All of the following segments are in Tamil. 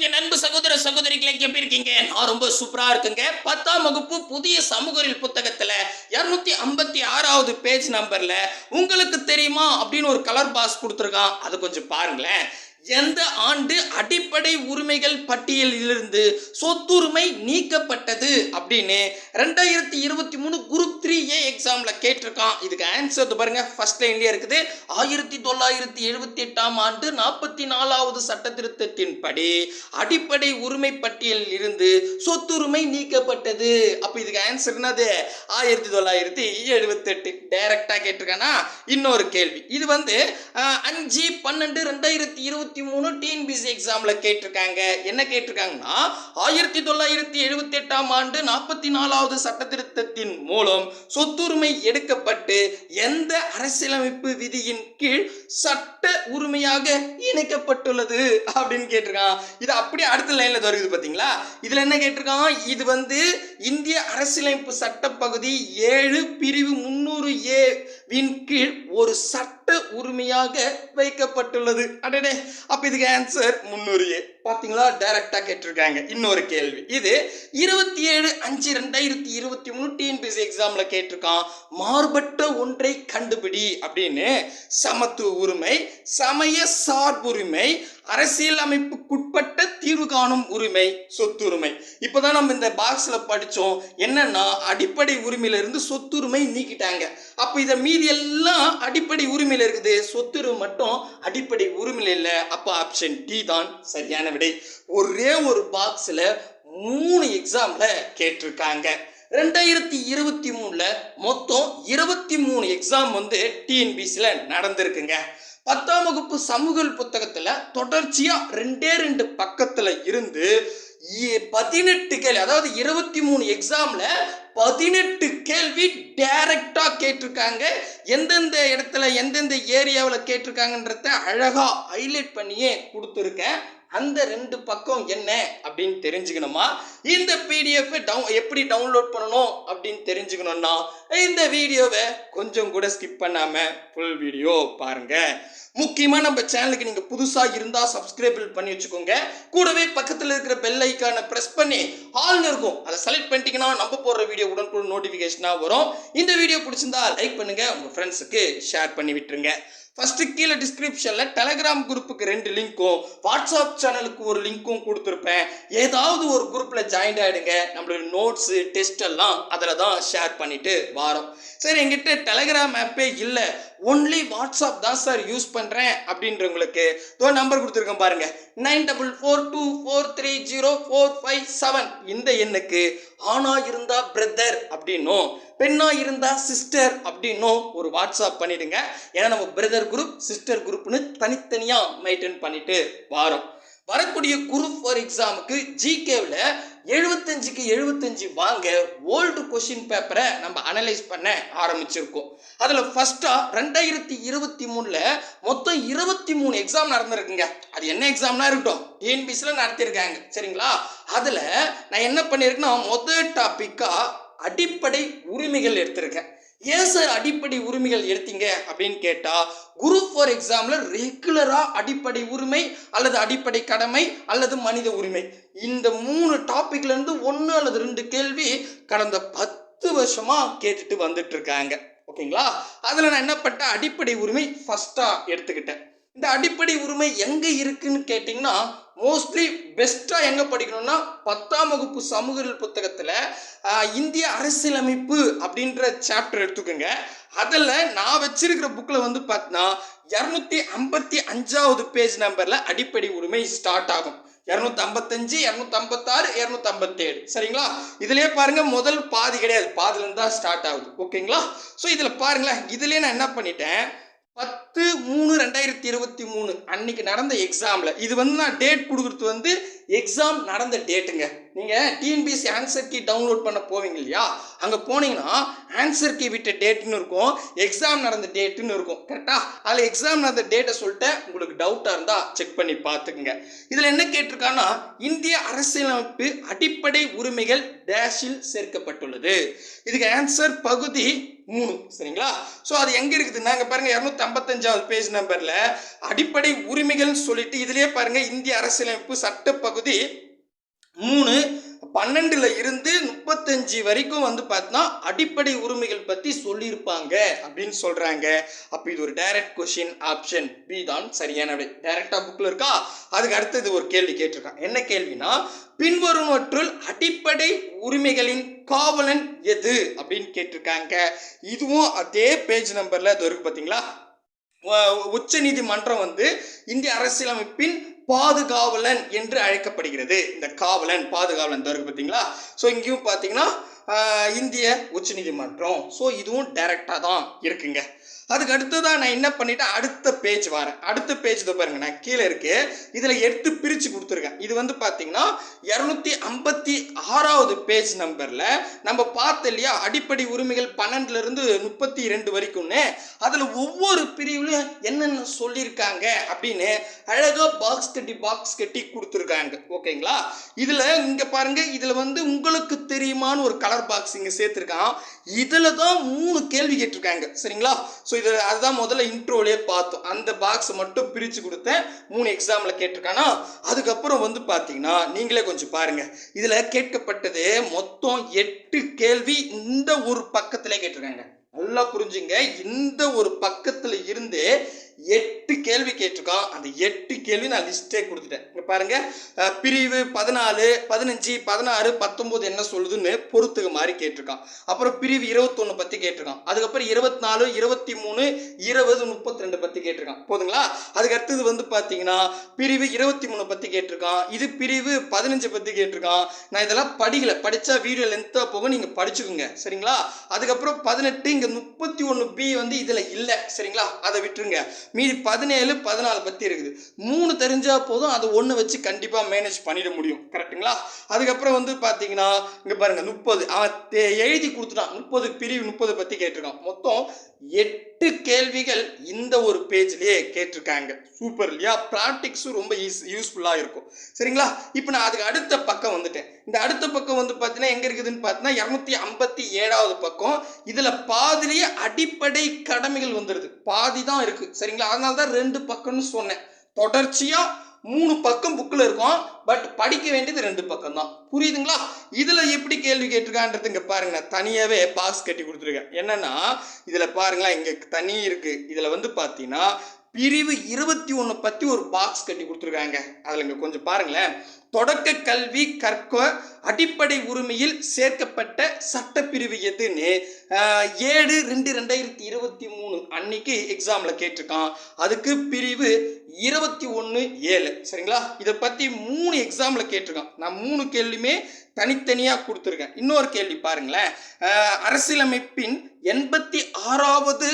என் அன்பு சகோதர சகோதரிகளை எப்படி இருக்கீங்க? நான் ரொம்ப சூப்பரா இருக்குங்க. பத்தாம் வகுப்பு புதிய சமூகரில் புத்தகத்துல இருநூத்தி ஐம்பத்தி ஆறாவது பேஜ் நம்பர்ல உங்களுக்கு தெரியுமா அப்படின்னு ஒரு கலர் பாஸ் கொடுத்துருக்கான். அதை கொஞ்சம் பாருங்களேன். எந்த ஆண்டு அடிப்படை உரிமைகள் பட்டியலிலிருந்து சொத்துரிமை நீக்கப்பட்டது அப்படின்னு ரெண்டாயிரத்தி இருபத்தி மூணு குரூப் த்ரீ ஏ எக்ஸாமில் கேட்டிருக்கான். இதுக்கு ஆன்சர் பாருங்க ஃபர்ஸ்ட் லைன்லேயே இருக்குது. ஆயிரத்தி தொள்ளாயிரத்தி எழுபத்தி எட்டாம் ஆண்டு நாற்பத்தி நாலாவது சட்ட திருத்தத்தின் படி அடிப்படை உரிமை பட்டியலில் இருந்து சொத்துரிமை நீக்கப்பட்டது. அப்போ இதுக்கு ஆன்சர் என்னது? ஆயிரத்தி தொள்ளாயிரத்தி எழுபத்தெட்டு டைரக்டாக கேட்டிருக்கானா? இன்னொரு கேள்வி. இது வந்து அஞ்சு பன்னெண்டு ரெண்டாயிரத்தி இருபத்தி மூணு டிஎன்பிசி எக்ஸாமில் கேட்டிருக்காங்க. என்ன கேட்டிருக்காங்கன்னா ஆயிரத்தி தொள்ளாயிரத்தி எழுபத்தி எட்டாம் ஆண்டு நாற்பத்தி நாலாவது சட்ட திருத்தத்தின் மூலம் சொத்துரிமை எடுக்கப்பட்டு எந்த அரசியலமைப்பு விதியின் கீழ் சட்ட உரிமையாக இணைக்கப்பட்டுள்ளது அப்படின்னு கேட்டிருக்கான். இது அப்படியே அடுத்த லைனில் வருது பார்த்தீங்களா இதில் என்ன கேட்டிருக்கான்? இது வந்து இந்திய அரசியலமைப்பு சட்ட பகுதி ஏழு பிரிவு முன்னூறு ஏ வின் கீழ் ஒரு சட்ட உரிமையாக வைக்கப்பட்டுள்ளது. அடடே அப்ப இதுக்கு ஆன்சர் முன்னுரியே பார்த்தீங்களா பாத்தீங்களா டைரக்டா கேட்டிருக்காங்க. இன்னொரு கேள்வி. இது இருபத்தி ஏழு அஞ்சு ரெண்டாயிரத்தி இருபத்தி மூணு டிஎன்பிசி எக்ஸாம்ல கேட்டிருக்கான். மாறுபட்ட ஒன்றை கண்டுபிடி அப்படின்னு சமத்துவ உரிமை சமய சார்புரிமை அரசியல் அமைப்புக்குட்பட்ட தீர்வு காணும் உரிமை சொத்துரிமை. இப்போதான் நம்ம இந்த பாக்ஸில் படித்தோம் என்னன்னா அடிப்படை உரிமையிலிருந்து சொத்துரிமை நீக்கிட்டாங்க. அப்போ இதை மீதி எல்லாம் அடிப்படை உரிமையில் இருக்குது. சொத்துரிமை மட்டும் அடிப்படை உரிமையில் இல்லை. அப்போ ஆப்ஷன் டி தான் சரியான விடை. ஒரே ஒரு பாக்ஸில் மூணு எக்ஸாமில் கேட்டிருக்காங்க. ரெண்டாயிரத்தி இருபத்தி மூணில் மொத்தம் இருபத்தி மூணு எக்ஸாம் வந்து டிஎன்பிசியில் நடந்திருக்குங்க. பத்தாம் வகுப்பு சமூகல் புத்தகத்தில் தொடர்ச்சியாக ரெண்டே ரெண்டு பக்கத்தில் இருந்து பதினெட்டு கேள்வி அதாவது இருபத்தி மூணு எக்ஸாமில் பதினெட்டு கேள்வி டைரக்டாக கேட்டிருக்காங்க. எந்தெந்த இடத்துல எந்தெந்த ஏரியாவில் கேட்டிருக்காங்கன்றத அழகாக ஹைலைட் பண்ணியே கொடுத்துருக்கேன். அந்த ரெண்டு பக்கம் என்ன அப்படின்னு தெரிஞ்சுக்கணுமா? இந்த பிடிஎஃப் டவு எப்படி டவுன்லோட் பண்ணணும் அப்படின்னு தெரிஞ்சுக்கணும்னா இந்த வீடியோவை கொஞ்சம் கூட ஸ்கிப் பண்ணாமல் ஃபுல் வீடியோ பாருங்க. முக்கியமாக நம்ம சேனலுக்கு நீங்கள் புதுசாக இருந்தால் சப்ஸ்கிரைபிள் பண்ணி வச்சுக்கோங்க. கூடவே பக்கத்தில் இருக்கிற பெல் ஐக்கானை ப்ரெஸ் பண்ணி ஆல்னு இருக்கும். அதை செலக்ட் பண்ணிட்டீங்கன்னா நம்ம போடுற வீடியோ உடனுக்குடன் நோட்டிஃபிகேஷனாக வரும். இந்த வீடியோ பிடிச்சிருந்தா லைக் பண்ணுங்கள் உங்கள் ஃப்ரெண்ட்ஸுக்கு ஷேர் பண்ணி விட்டுருங்க. ஃபஸ்ட்டு கீழே டிஸ்கிரிப்ஷனில் டெலகிராம் குரூப்புக்கு ரெண்டு லிங்க்கும் வாட்ஸ்அப் சேனலுக்கு ஒரு லிங்க்கும் கொடுத்துருப்பேன். ஏதாவது ஒரு குரூப்பில் ஜாயின் ஆகிடுங்க நம்மளோட நோட்ஸு டெஸ்ட் எல்லாம் அதில் தான் ஷேர் பண்ணிட்டு வாரோம். சரி எங்கிட்ட டெலகிராம் ஆப்பே இல்லை. ஒன்லி வாட்ஸ்அப் தான் சார் யூஸ் பண்ணுறேன் அப்படின்றவங்களுக்கு தோ நம்பர் கொடுத்துருக்கேன் பாருங்க. Nine double four two four three zero four five seven. இந்த எண்ணுக்கு ஆணா இருந்தா பிரதர் அப்படின்னும் பெண்ணா இருந்தா சிஸ்டர் அப்படின்னும் ஒரு வாட்ஸ்அப் பண்ணிடுங்க. ஏன்னா நம்ம பிரதர் குரூப் சிஸ்டர் குரூப்னு தனித்தனியாக மெயின்டைன் பண்ணிட்டு வாரோம். வரக்கூடிய குரூப் ஃபார் எக்ஸாமுக்கு ஜிகேவில் எழுபத்தஞ்சுக்கு எழுபத்தஞ்சு வாங்க ஓல்டு கொஷின் பேப்பரை நம்ம அனலைஸ் பண்ண ஆரம்பிச்சிருக்கோம். அதில் ஃபர்ஸ்ட்டாக ரெண்டாயிரத்தி இருபத்தி மூணில் மொத்தம் இருபத்தி மூணு எக்ஸாம் நடந்திருக்குங்க. அது என்ன எக்ஸாம்னா இருக்கட்டும் டிஎன்பிசியில் நடத்தியிருக்காங்க சரிங்களா? அதில் நான் என்ன பண்ணியிருக்கேன்னா முதல் டாப்பிக்காக அடிப்படை உரிமைகள் எடுத்திருக்கேன். ஏன் சார் அடிப்படை உரிமைகள் எடுத்தீங்க அப்படின்னு கேட்டால் குரூப் ஃபார் எக்ஸாமில் ரெகுலராக அடிப்படை உரிமை அல்லது அடிப்படை கடமை அல்லது மனித உரிமை. இந்த மூணு டாப்பிக்லேருந்து ஒன்று அல்லது ரெண்டு கேள்வி கடந்த பத்து வருஷமாக கேட்டுட்டு வந்துட்டு இருக்காங்க. ஓகேங்களா? அதில் நான் என்ன பண்ணேன் அடிப்படை உரிமை ஃபஸ்ட்டாக எடுத்துக்கிட்டேன். இந்த அடிப்படை உரிமை எங்கே இருக்குன்னு கேட்டிங்கன்னா மோஸ்ட்லி பெஸ்ட்டாக எங்கே படிக்கணும்னா பத்தாம் வகுப்பு சமூகவியல் புத்தகத்தில் இந்திய அரசியலமைப்பு அப்படின்ற சாப்டர் எடுத்துக்கோங்க. அதில் நான் வச்சிருக்கிற புக்கில் வந்து பார்த்தீங்கன்னா இரநூத்தி ஐம்பத்தி அஞ்சாவது பேஜ் நம்பரில் அடிப்படை உரிமை ஸ்டார்ட் ஆகும். இரநூத்தி ஐம்பத்தஞ்சு இரநூத்தி ஐம்பத்தாறு இரநூத்தி ஐம்பத்தேழு. சரிங்களா? இதுலயே பாருங்க முதல் பாதி கிடையாது. பாதிலேருந்து தான் ஸ்டார்ட் ஆகுது. ஓகேங்களா ஸோ இதில் பாருங்களேன் இதுலேயே நான் என்ன பண்ணிட்டேன்? பத்து மூணு ரெண்டாயிரத்தி இருபத்தி மூணு அன்னைக்கு நடந்த எக்ஸாமில் இது வந்து நான் டேட் கொடுக்குறது வந்து எக்ஸாம் நடந்த டேட்டுங்க நீங்கள் டிஎன்பிஎஸ்சி ஆன்சர் கீ டவுன்லோட் பண்ண போவீங்க இல்லையா? அங்கே போனீங்கன்னா ஆன்சர் கீ விட்ட டேட்டுன்னு இருக்கும் எக்ஸாம் நடந்த டேட்டுன்னு இருக்கும். கரெக்டாக அதில் எக்ஸாம் நடந்த டேட்டை சொல்லிட்டு உங்களுக்கு டவுட்டாக இருந்தால் செக் பண்ணி பார்த்துக்குங்க. இதில் என்ன கேட்டிருக்காங்கன்னா இந்திய அரசியலமைப்பு அடிப்படை உரிமைகள் டேஷில் சேர்க்கப்பட்டுள்ளது. இதுக்கு ஆன்சர் பகுதி மூணு சரிங்களா? ஸோ அது எங்கே இருக்குது? நாங்கள் பாருங்க இரநூத்தி ஐம்பத்தஞ்சாவது பேஜ் நம்பரில் அடிப்படை உரிமைகள்னு சொல்லிட்டு இதுலேயே பாருங்கள் இந்திய அரசியலமைப்பு சட்ட பகுதி மூணு. பன்னெண்டுல இருந்து முப்பத்தஞ்சு வரைக்கும் வந்து பார்த்தா அடிப்படை உரிமைகள் பத்தி சொல்லியிருப்பாங்க அப்படின்னு சொல்றாங்க. அப்ப இது ஒரு டைரக்ட் கொஷின் ஆப்ஷன் பி தான் சரியான விடை. டைரக்டா புக்ல இருக்கா? அதுக்கு அடுத்தது ஒரு கேள்வி கேட்டிருக்கான் என்ன கேள்வினா பின்வருவற்றுள் அடிப்படை உரிமைகளின் காவலன் எது அப்படின்னு கேட்டிருக்காங்க. இதுவும் அதே பேஜ் நம்பர்ல இது இருக்கு பாத்தீங்களா? உச்ச நீதிமன்றம் வந்து இந்திய அரசியலமைப்பின் பாதுகாவலன் என்று அழைக்கப்படுகிறது. இந்த காவலன் பாதுகாவலன் இதோ இருக்கு பார்த்தீங்களா? ஸோ இங்கேயும் பார்த்தீங்கன்னா இந்திய உச்சநீதிமன்றம். ஸோ இதுவும் டைரக்டாக தான் இருக்குங்க. அதுக்கு அடுத்ததாக நான் என்ன பண்ணிட்டேன்? அடுத்த பேஜ் வரேன். அடுத்த பேஜ் இதை பாருங்க நான் கீழே இருக்கு. இதில் எடுத்து பிரித்து கொடுத்துருக்கேன். இது வந்து பார்த்தீங்கன்னா இரநூத்தி ஐம்பத்தி ஆறாவது பேஜ் நம்பரில் நம்ம பார்த்த இல்லையா? அடிப்படை உரிமைகள் பன்னெண்டுலேருந்து முப்பத்தி ரெண்டு வரைக்கும்னு. அதில் ஒவ்வொரு பிரிவுலையும் என்னென்ன சொல்லியிருக்காங்க அப்படின்னு அழகாக பாக்ஸ் கட்டி பாக்ஸ் கட்டி கொடுத்துருக்காங்க. ஓகேங்களா? இதில் இங்கே பாருங்கள் இதில் வந்து உங்களுக்கு தெரியுமான்னு ஒரு கலர் பாக்ஸ் இங்கே சேர்த்துருக்கான். இதில் தான் மூணு கேள்வி கேட்டிருக்காங்க. சரிங்களா? ஸோ இதில் அதுதான் முதல்ல இன்ட்ரோலே பார்த்தோம். அந்த பாக்ஸ் மட்டும் பிரித்து கொடுத்தேன். மூணு எக்ஸாமில் கேட்டிருக்கானா? அதுக்கப்புறம் வந்து பார்த்தீங்கன்னா நீங்களே கொஞ்சம் பாருங்கள் இதில் கேட்கப்பட்டது மொத்தம் எட்டு கேள்வி இந்த ஒரு பக்கத்திலே கேட்டிருக்காங்க. நல்லா புரிஞ்சுங்க. இந்த ஒரு பக்கத்தில் இருந்து எட்டு கேள்வி கேட்டிருக்கான் அந்த எட்டு கேள்வி நான் லிஸ்ட்டே கொடுத்துட்டேன். இங்கே பாருங்க. பிரிவு பதினாலு பதினஞ்சு பதினாறு பத்தொம்போது என்ன சொல்லுதுன்னு பொறுத்துக்கு மாதிரி கேட்டிருக்கான். அப்புறம் பிரிவு இருபத்தொன்று பற்றி கேட்டிருக்கான். அதுக்கப்புறம் இருபத்தி நாலு இருபத்தி மூணு இருபது முப்பத்தி ரெண்டு பற்றி கேட்டிருக்கான். போதுங்களா? அதுக்கு அடுத்தது வந்து பார்த்தீங்கன்னா பிரிவு இருபத்தி மூணு பற்றி கேட்டிருக்கான். இது பிரிவு பதினஞ்சு பற்றி கேட்டிருக்கான். நான் இதெல்லாம் படிக்கல. படித்தா வீடியோ லென்த்தாக போகும். நீங்கள் படிச்சுக்கோங்க. சரிங்களா? அதுக்கப்புறம் பதினெட்டு இங்கே முப்பத்தி ஒன்று பி வந்து இதில் இல்லை. சரிங்களா? அதை விட்டுருங்க. மீதி பதினேழு பதினாலு பற்றி இருக்குது. மூணு தெரிஞ்சா போதும் அதை ஒன்று வச்சு கண்டிப்பாக மேனேஜ் பண்ணிட முடியும். கரெக்ட்டுங்களா அதுக்கப்புறம் வந்து பார்த்தீங்கன்னா இங்கே பாருங்க முப்பது. அவன் எழுதி கொடுத்துட்டான். முப்பது பிரிவு முப்பது பற்றி கேட்டிருக்கான். மொத்தம் எட்டு கேள்விகள் இந்த ஒரு பேஜ்லயே கேட்டிருக்காங்க. சூப்பர் இல்லையா? ப்ராக்டிக்ஸும் ரொம்ப யூஸ் யூஸ்ஃபுல்லாக இருக்கும். சரிங்களா? இப்போ நான் அதுக்கு அடுத்த பக்கம் வந்துட்டேன். இந்த அடுத்த பக்கம் வந்து பார்த்தீங்கன்னா எங்கே இருக்குதுன்னு பார்த்தீங்கன்னா இரநூத்தி ஐம்பத்தி ஏழாவது பக்கம். இதில் பாதிலேயே அடிப்படை கடமைகள் வந்துடுது பாதி தான் இருக்குது சரிங்களா? அதனால தான் ரெண்டு பக்கம்னு சொன்னேன். தொடர்ச்சியாக மூணு பக்கம் புக்கில் இருக்கும். பட் படிக்க வேண்டியது ரெண்டு பக்கம் தான் புரியுதுங்களா? இதில் எப்படி கேள்வி கேட்டிருக்கான்றது இங்கே பாருங்களேன். தனியாகவே பாக்ஸ் கட்டி கொடுத்துருக்கேன். என்னன்னா இதில் பாருங்களேன் இங்கே தனி இருக்குது இதில் வந்து பார்த்தீங்கன்னா பிரிவு இருபத்தி ஒன்று பற்றி ஒரு பாக்ஸ் கட்டி கொடுத்துருக்காங்க. அதில் இங்கே கொஞ்சம் பாருங்களேன். தொடக்க கல்வி கற்க அடிப்படை உரிமையில் சேர்க்கப்பட்ட சட்டப்பிரிவு எதுன்னு? ஏழு ரெண்டு ரெண்டாயிரத்தி இருபத்தி மூணு அன்னைக்கு எக்ஸாமில் கேட்டிருக்கான். அதுக்கு பிரிவு இருபத்தி ஒன்று ஏழு. சரிங்களா? இதை பற்றி மூணு எக்ஸாமில் கேட்டிருக்கான். நான் மூணு கேள்வியுமே தனித்தனியாக கொடுத்துருக்கேன். இன்னொரு கேள்வி பாருங்களேன். அரசியலமைப்பின் எண்பத்தி ஆறாவது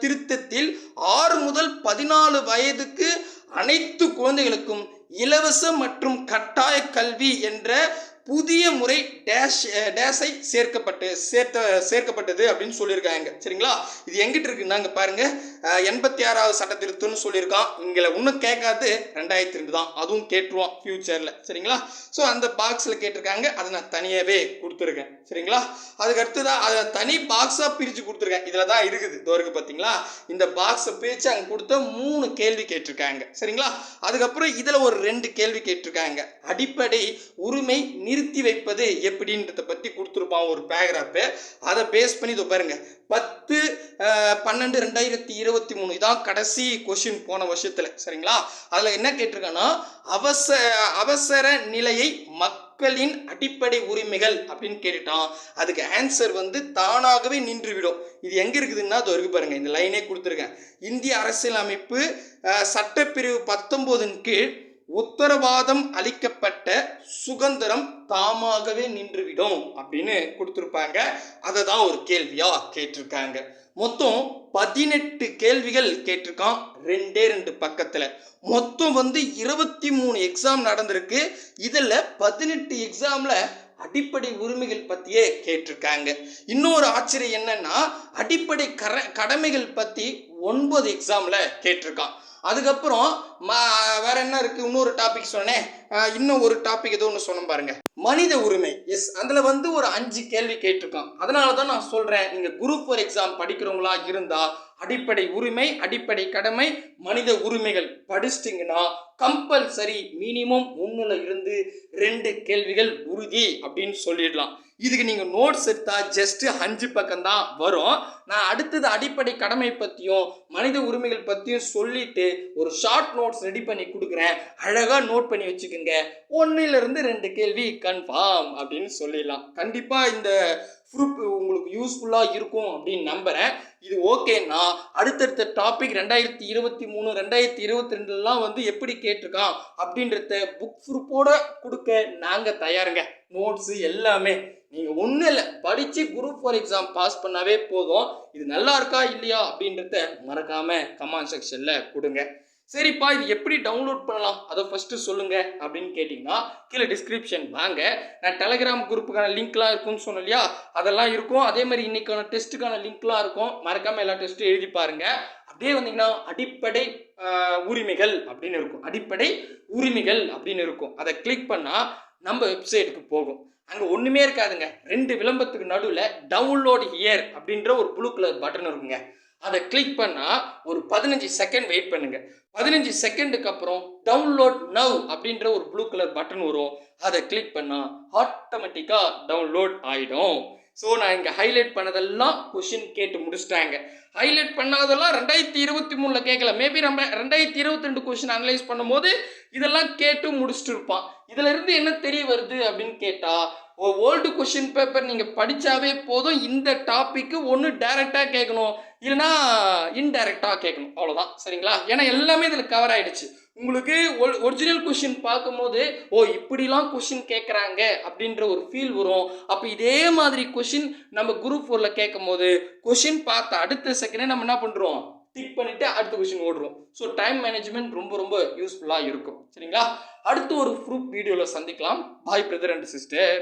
திருத்தத்தில் ஆறு முதல் பதினாலு வயதுக்கு அனைத்து குழந்தைகளுக்கும் இலவச மற்றும் கட்டாய கல்வி என்ற புதிய முறை டேஷ் டேஷை சேர்க்கப்பட்டு சேர்த்த சேர்க்கப்பட்டது அப்படின்னு சொல்லியிருக்காங்க. சரிங்களா? இது எங்கிட்ட இருக்குன்னா பாருங்கள் எண்பத்தி ஆறாவது சட்ட திருத்தம்னு சொல்லியிருக்கான். இங்கே இன்னும் கேட்காது ரெண்டாயிரத்தி ரெண்டு தான். அதுவும் கேட்டுருவான் ஃபியூச்சரில் சரிங்களா? ஸோ அந்த பாக்ஸில் கேட்டிருக்காங்க. அதை நான் தனியாகவே கொடுத்துருக்கேன். சரிங்களா? அதுக்கு அடுத்ததான் அதை தனி பாக்ஸாக பிரித்து கொடுத்துருக்கேன். இதில் தான் இருக்குது. இதோ பார்த்தீங்களா இந்த பாக்ஸை பிரித்து அங்கே கொடுத்த மூணு கேள்வி கேட்டிருக்காங்க. சரிங்களா? அதுக்கப்புறம் இதில் ஒரு ரெண்டு கேள்வி கேட்டிருக்காங்க. அடிப்படை உரிமை நிறுத்தி வைப்பது எப்படின்றத பற்றி கொடுத்துருப்பான் ஒரு பேராகிராஃபு அதை பேஸ் பண்ணி இதோ பாருங்க. பத்து பன்னெண்டு ரெண்டாயிரத்தி இருபத்தி மூணு. இதான் கடைசி கொஷின் போன வருஷத்தில். சரிங்களா? அதில் என்ன கேட்டிருக்கேன்னா அவசர அவசர நிலையை மக்களின் அடிப்படை உரிமைகள் அப்படின்னு கேட்டுட்டான். அதுக்கு ஆன்சர் வந்து தானாகவே நின்றுவிடும். இது எங்கே இருக்குதுன்னா அது இருக்கு பாருங்க இந்த லைனே கொடுத்துருக்கேன். இந்திய அரசியலமைப்பு அமைப்பு சட்டப்பிரிவு பத்தொம்போதின் கீழ் உத்தரவாதம் அளிக்கப்பட்ட சுதந்திரம் தாமாகவே நின்றுவிடும் அப்படின்னு கொடுத்துருப்பாங்க. அதை தான் ஒரு கேள்வியா கேட்டிருக்காங்க. மொத்தம் பதினெட்டு கேள்விகள் கேட்டிருக்கான். ரெண்டே ரெண்டு பக்கத்தில். மொத்தம் வந்து இருபத்தி மூணு எக்ஸாம் நடந்திருக்கு. இதில் பதினெட்டு எக்ஸாமில் அடிப்படை உரிமைகள் பற்றியே கேட்டிருக்காங்க. இன்னொரு ஆச்சரியம் என்னன்னா அடிப்படை கர கடமைகள் பற்றி ஒன்பது எக்ஸாமில் கேட்டிருக்கான். அதுக்கப்புறம் வேற என்ன இருக்குது இன்னொரு டாபிக் சொன்னேன். இன்னும் ஒரு டாபிக் ஏதோ ஒன்று சொன்ன பாருங்கள் மனித உரிமை. எஸ் அதில் வந்து ஒரு அஞ்சு கேள்வி கேட்டிருக்கான் அதனால தான் நான் சொல்கிறேன் நீங்கள் குரூப் ஃபோர் எக்ஸாம் படிக்கிறவங்களா இருந்தால் அடிப்படை உரிமை அடிப்படை கடமை மனித உரிமைகள் படிச்சிட்டிங்கன்னா கம்பல்சரி மினிமம் ஒன்றில் இருந்து ரெண்டு கேள்விகள் உறுதி அப்படின்னு சொல்லிடலாம். இதுக்கு நீங்கள் நோட்ஸ் எடுத்தால் ஜஸ்ட்டு அஞ்சு பக்கம் தான் வரும். நான் அடுத்தது அடிப்படை கடமை பற்றியும் மனித உரிமைகள் பற்றியும் சொல்லிட்டு ஒரு ஷார்ட் நோட்ஸ் ரெடி பண்ணி கொடுக்குறேன். அழகாக நோட் பண்ணி வச்சுக்கோங்க. ஒன்றிலிருந்து ரெண்டு கேள்வி கன்ஃபார்ம் அப்படின்னு சொல்லிடலாம். கண்டிப்பாக இந்த ப்ரூப் உங்களுக்கு யூஸ்ஃபுல்லாக இருக்கும் அப்படின்னு நம்புகிறேன் இது ஓகேன்னா அடுத்தடுத்த டாபிக் ரெண்டாயிரத்தி இருபத்தி மூணு ரெண்டாயிரத்தி இருபத்தி ரெண்டுலாம் வந்து எப்படி கேட்டிருக்கான் அப்படின்றத புக் ப்ரூஃபோட கொடுக்க நாங்கள் தயாருங்க. நோட்ஸு எல்லாமே. நீங்கள் ஒன்றும் இல்லை படித்து குரூப் ஃபார் எக்ஸாம் பாஸ் பண்ணாவே போதும். இது நல்லா இருக்கா இல்லையா அப்படின்றத மறக்காமல் கமெண்ட் செக்ஷனில் கொடுங்க. சரிப்பா இது எப்படி டவுன்லோட் பண்ணலாம்? அதை ஃபஸ்ட்டு சொல்லுங்க அப்படின்னு கேட்டிங்கன்னா கீழே டிஸ்கிரிப்ஷன் வாங்க. நான் டெலகிராம் குரூப்புக்கான லிங்க்லாம் இருக்கும்னு சொன்னோம் இல்லையா? அதெல்லாம் இருக்கும். அதே மாதிரி இன்னைக்கான டெஸ்ட்டுக்கான லிங்க்லாம் இருக்கும். மறக்காமல் எல்லா டெஸ்ட்டும் எழுதி பாருங்கள் அப்படியே வந்தீங்கன்னா அடிப்படை உரிமைகள் அப்படின்னு இருக்கும். அடிப்படை உரிமைகள் அப்படின்னு இருக்கும். அதை கிளிக் பண்ணால் நம்ம வெப்சைட்டுக்கு போகும். அங்கே ஒன்றுமே இருக்காதுங்க. ரெண்டு விளம்பரத்துக்கு நடுவில் டவுன்லோட் ஹியர் அப்படின்ற ஒரு ப்ளூ கலர் பட்டன் இருக்குங்க. அதை கிளிக் பண்ணால் ஒரு பதினஞ்சு செகண்ட் வெயிட் பண்ணுங்க. பதினஞ்சு செகண்டுக்கு அப்புறம் டவுன்லோட் நவ் அப்படின்ற ஒரு ப்ளூ கலர் பட்டன் வரும். அதை கிளிக் பண்ணால் ஆட்டோமேட்டிக்காக டவுன்லோட் ஆகிடும் ஸோ நான் இங்கே ஹைலைட் பண்ணதெல்லாம் கொஷின் கேட்டு முடிச்சிட்டாங்க. ஹைலைட் பண்ணாதெல்லாம் ரெண்டாயிரத்தி இருபத்தி மூணில் கேட்கல மேபி நம்ம ரெண்டாயிரத்தி இருபத்தி ரெண்டு கொஷின் அனலைஸ் பண்ணும்போது இதெல்லாம் கேட்டு முடிச்சுட்டு இருப்பான் இதிலிருந்து என்ன தெரிய வருது அப்படின்னு கேட்டால் ஓல்டு கொஷின் பேப்பர் நீங்கள் படித்தாவே போதும். இந்த டாப்பிக்கு ஒன்று டைரெக்டாக கேட்கணும் இல்லைன்னா இன்டைரக்டாக கேட்கணும் அவ்வளோதான் சரிங்களா? ஏன்னா எல்லாமே இதில் கவர் ஆகிடுச்சு உங்களுக்கு ஒரிஜினல் கொஷின் பார்க்கும்போது ஓ இப்படிலாம் கொஷின் கேட்குறாங்க அப்படின்ற ஒரு ஃபீல் வரும். அப்போ இதே மாதிரி கொஷின் நம்ம குரூப் ஃபோரில் கேட்கும் போது கொஷின் பார்த்த அடுத்த செகண்டே நம்ம என்ன பண்ணுறோம் டிக் பண்ணிவிட்டு அடுத்த கொஷின் ஓடுறோம். ஸோ டைம் மேனேஜ்மெண்ட் ரொம்ப ரொம்ப யூஸ்ஃபுல்லாக இருக்கும். சரிங்களா? அடுத்து ஒரு ப்ரூஃப் வீடியோவில் சந்திக்கலாம். பாய் பிரதர் அண்ட் சிஸ்டர்